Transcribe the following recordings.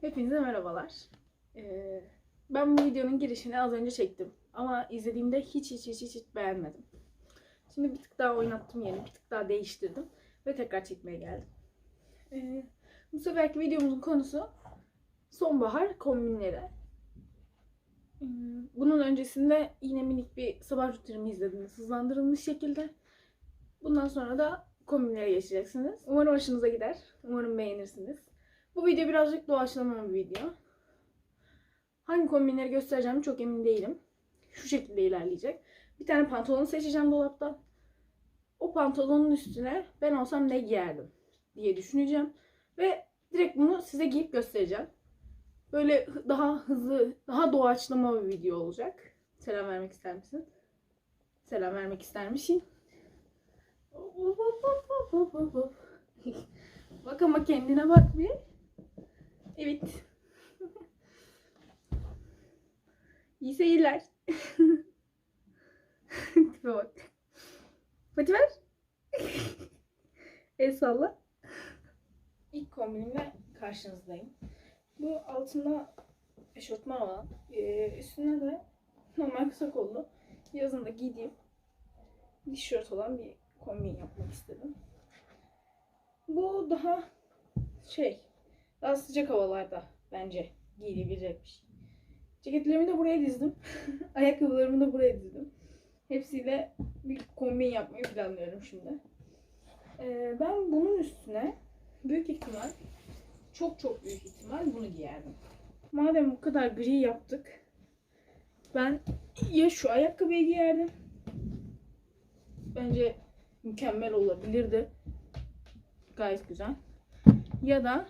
Hepinize merhabalar. Ee, ben bu videonun girişini az önce çektim. Ama izlediğimde hiç hiç hiç hiç, beğenmedim. Şimdi bir tık daha oynattım yeni, bir tık daha değiştirdim. Ve tekrar çekmeye geldim. Ee, bu seferki videomuzun konusu sonbahar kombinleri. Ee, bunun öncesinde yine minik bir sabah rutinimi izlediniz hızlandırılmış şekilde. Bundan sonra da kombinlere geçeceksiniz. Umarım hoşunuza gider. Umarım beğenirsiniz. Bu video birazcık doğaçlama bir video. Hangi kombinleri göstereceğim çok emin değilim. Şu şekilde ilerleyecek. Bir tane pantolon seçeceğim dolaptan. O pantolonun üstüne ben olsam ne giyerdim diye düşüneceğim. Ve direkt bunu size giyip göstereceğim. Böyle daha hızlı, daha doğaçlama bir video olacak. Selam vermek ister misin? Selam vermek ister misin? Bak ama kendine bak bir. Evet. Seyirler. Tipe bak. Pati ver. El salla. İlk kombinimle karşınızdayım. Bu altında eşortman olan, eee, üstüne de normal kısa kollu yazında giydiğim bir tişört olan bir kombin yapmak istedim. Bu daha şey, daha sıcak havalarda bence giyilebilecek bir şey. Ceketlerimi de buraya dizdim. Ayakkabılarımı da buraya dizdim. Hepsiyle bir kombin yapmayı planlıyorum şimdi. Ee, ben bunun üstüne büyük ihtimal, çok çok büyük ihtimal bunu giyerdim. Madem bu kadar gri yaptık, ben ya şu ayakkabıyı giyerdim. Bence mükemmel olabilirdi. Gayet güzel. Ya da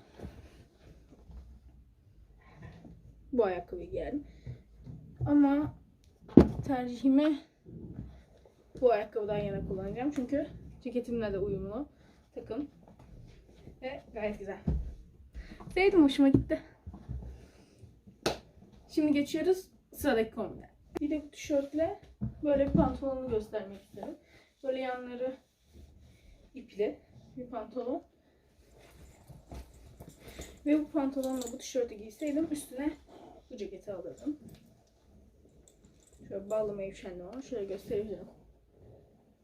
bu ayakkabıyı giyerdim. Ama tercihimi bu ayakkabıdan yana kullanacağım. Çünkü ceketimle de uyumlu takım. Ve gayet güzel. Sevdim hoşuma gitti. Şimdi geçiyoruz sıradaki kombine. Bir de bu tişörtle böyle bir pantolonu göstermek istedim. Böyle yanları ipli bir pantolon. Ve bu pantolonla bu tişörtü giyseydim üstüne bu ceketi alırdım. Şöyle bağlamaya üşendim şöyle göstereceğim.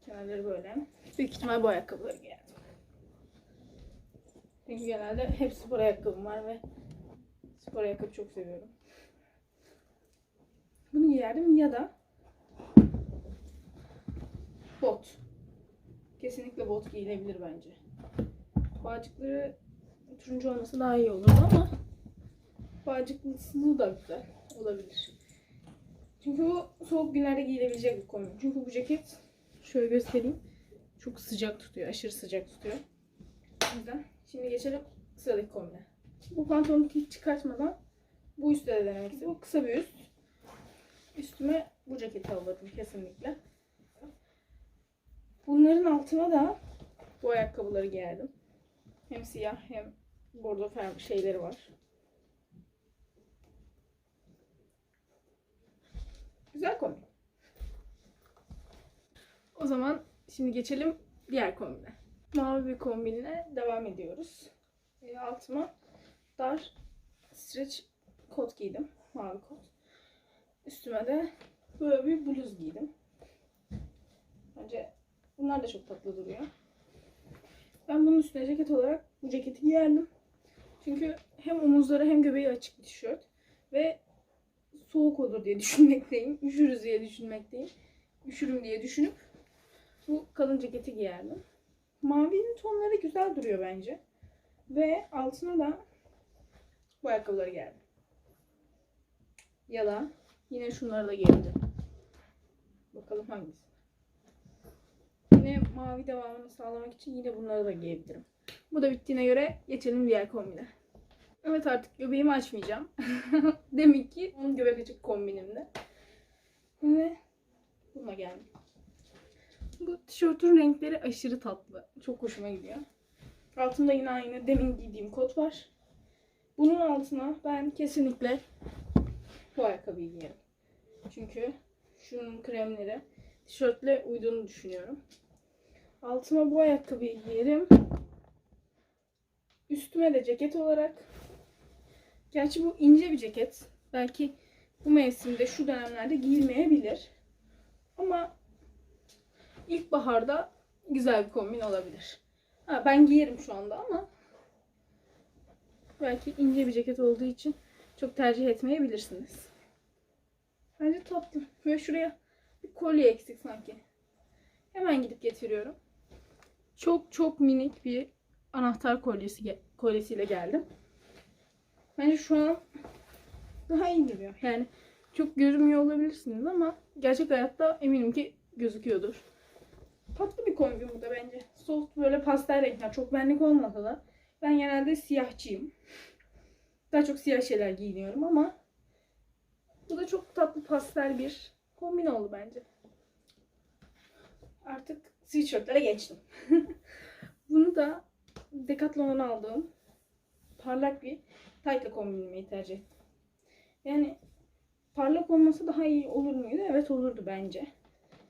Kenarları böyle. Büyük ihtimal bu ayakkabıları giyerdim. Çünkü genelde hep spor ayakkabım var ve spor ayakkabı çok seviyorum. Bunu giyerdim ya da bot. Kesinlikle bot giyilebilir bence. Bağcıkları turuncu olması daha iyi olurdu ama bağcıklısı da güzel olabilir. Çünkü bu soğuk günlerde giyilebilecek bir kombin. Çünkü bu ceket şöyle göstereyim. Çok sıcak tutuyor. Aşırı sıcak tutuyor. O şimdi geçelim sıradaki kombine. Bu pantolonu hiç çıkartmadan bu üstte de denemek istedim. Bu kısa bir üst. Üstüme bu ceketi alırdım kesinlikle. Bunların altına da bu ayakkabıları giyerdim. Hem siyah hem bordo şeyleri var. Güzel kombin. O zaman şimdi geçelim diğer kombine. Mavi bir kombinle devam ediyoruz. E, altıma dar stretch kot giydim. Mavi kot. Üstüme de böyle bir bluz giydim. Bence bunlar da çok tatlı duruyor. Ben bunun üstüne ceket olarak bu ceketi giyerdim. Çünkü hem omuzları hem göbeği açık bir tişört. Ve soğuk olur diye düşünmekteyim. Üşürüz diye düşünmekteyim. Üşürüm diye düşünüp bu kalın ceketi giyerdim. Mavinin tonları güzel duruyor bence. Ve altına da bu ayakkabıları giyerdim. Ya yine şunları da giyebilirim. Bakalım hangisi. Yine mavi devamını sağlamak için yine bunları da giyebilirim. Bu da bittiğine göre geçelim diğer kombine. Evet artık göbeğimi açmayacağım. Demek ki onun göbek açık kombinimde. Ve buna geldim. Bu tişörtün renkleri aşırı tatlı. Çok hoşuma gidiyor. Altında yine aynı demin giydiğim kot var. Bunun altına ben kesinlikle bu ayakkabıyı giyerim. Çünkü şunun kremleri tişörtle uyduğunu düşünüyorum. Altıma bu ayakkabıyı giyerim. Üstüme de ceket olarak Gerçi bu ince bir ceket. Belki bu mevsimde şu dönemlerde giyilmeyebilir. Ama ilkbaharda güzel bir kombin olabilir. Ha, ben giyerim şu anda ama belki ince bir ceket olduğu için çok tercih etmeyebilirsiniz. Bence tatlı. Ve şuraya bir kolye eksik sanki. Hemen gidip getiriyorum. Çok çok minik bir anahtar kolyesi kolyesiyle geldim. Bence şu an daha iyi duruyor. Yani çok görünmüyor olabilirsiniz ama gerçek hayatta eminim ki gözüküyordur. Tatlı bir kombin bu da bence. Soft böyle pastel renkler. Çok benlik olmasa da. Ben genelde siyahçıyım. Daha çok siyah şeyler giyiniyorum ama bu da çok tatlı pastel bir kombin oldu bence. Artık sweatshirtlere geçtim. Bunu da Decathlon'dan aldığım parlak bir taytla kombinlemeyi tercih ettim. Yani parlak olması daha iyi olur muydu? Evet olurdu bence.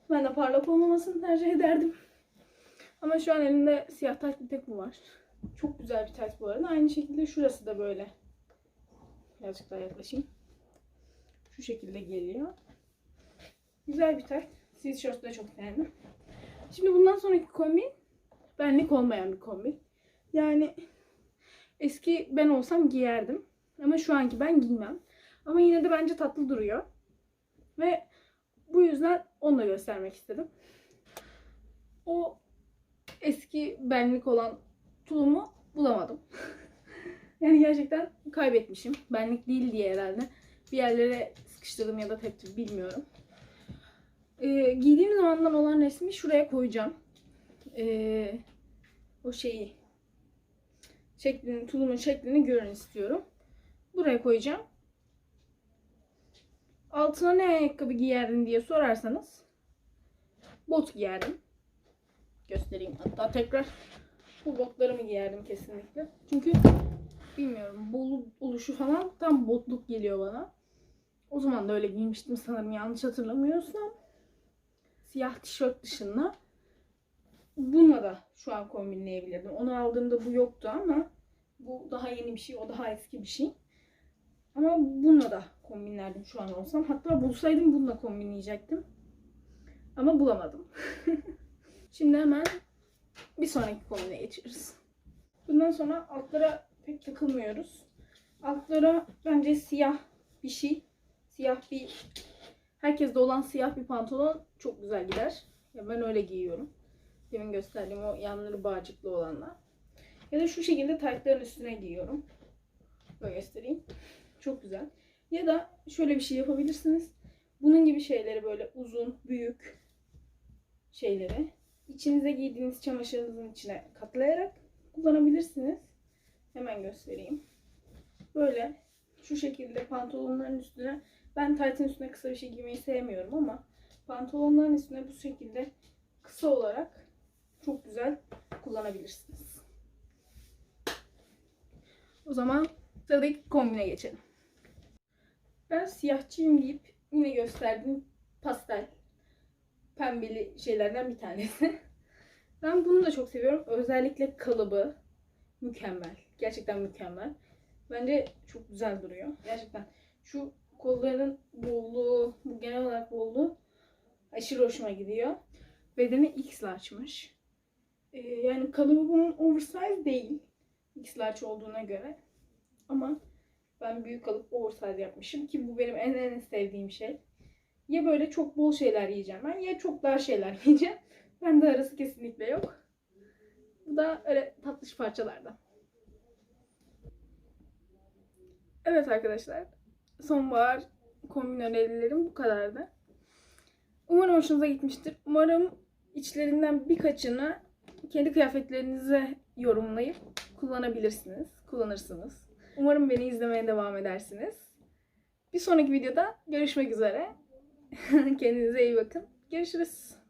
Ben de parlak olmamasını tercih ederdim. Ama şu an elimde siyah tayt bir tek bu var. Çok güzel bir tayt bu arada. Aynı şekilde şurası da böyle. Birazcık daha yaklaşayım. Şu şekilde geliyor. Güzel bir tayt. Sweatshirt de çok beğendim. Şimdi bundan sonraki kombin benlik olmayan bir kombin. Yani eski ben olsam giyerdim. Ama şu anki ben giymem. Ama yine de bence tatlı duruyor. Ve bu yüzden onu da göstermek istedim. O eski benlik olan tulumu bulamadım. yani gerçekten kaybetmişim. Benlik değil diye herhalde. Bir yerlere sıkıştırdım ya da teptim bilmiyorum. Ee, giydiğim zamandan olan resmi şuraya koyacağım. Ee, o şeyi şeklini, tulumun şeklini görün istiyorum. Buraya koyacağım. Altına ne ayakkabı giyerdin diye sorarsanız bot giyerdim. Göstereyim hatta tekrar bu botlarımı giyerdim kesinlikle. Çünkü bilmiyorum bolu oluşu falan tam botluk geliyor bana. O zaman da öyle giymiştim sanırım yanlış hatırlamıyorsam. Siyah tişört dışında bununla da şu an kombinleyebilirdim. Onu aldığımda bu yoktu ama bu daha yeni bir şey, o daha eski bir şey. Ama bununla da kombinlerdim şu an olsam. Hatta bulsaydım bununla kombinleyecektim. Ama bulamadım. Şimdi hemen bir sonraki kombine geçiyoruz. Bundan sonra altlara pek takılmıyoruz. Altlara bence siyah bir şey. Siyah bir herkeste olan siyah bir pantolon çok güzel gider. Ya ben öyle giyiyorum. Demin gösterdiğim o yanları bağcıklı olanlar. Ya da şu şekilde taytların üstüne giyiyorum. Böyle göstereyim. Çok güzel. Ya da şöyle bir şey yapabilirsiniz. Bunun gibi şeyleri böyle uzun, büyük şeyleri içinize giydiğiniz çamaşırınızın içine katlayarak kullanabilirsiniz. Hemen göstereyim. Böyle şu şekilde pantolonların üstüne ben taytın üstüne kısa bir şey giymeyi sevmiyorum ama pantolonların üstüne bu şekilde kısa olarak çok güzel kullanabilirsiniz. O zaman sıradaki kombine geçelim. Ben siyahçıyım deyip yine gösterdiğim pastel pembeli şeylerden bir tanesi. Ben bunu da çok seviyorum. Özellikle kalıbı mükemmel. Gerçekten mükemmel. Bence çok güzel duruyor. Gerçekten şu kolların bolluğu, bu genel olarak bolluğu aşırı hoşuma gidiyor. Bedeni X large'mış. Ee, yani kalıbı bunun oversize değil. X large olduğuna göre. Ama ben büyük alıp oversize yapmışım ki bu benim en en sevdiğim şey. Ya böyle çok bol şeyler yiyeceğim ben ya çok dar şeyler yiyeceğim. Ben de arası kesinlikle yok. Bu da öyle tatlış parçalardan. Evet arkadaşlar. Sonbahar kombin önerilerim bu kadardı. Umarım hoşunuza gitmiştir. Umarım içlerinden birkaçını kendi kıyafetlerinize yorumlayıp kullanabilirsiniz, kullanırsınız. Umarım beni izlemeye devam edersiniz. Bir sonraki videoda görüşmek üzere. Kendinize iyi bakın. Görüşürüz.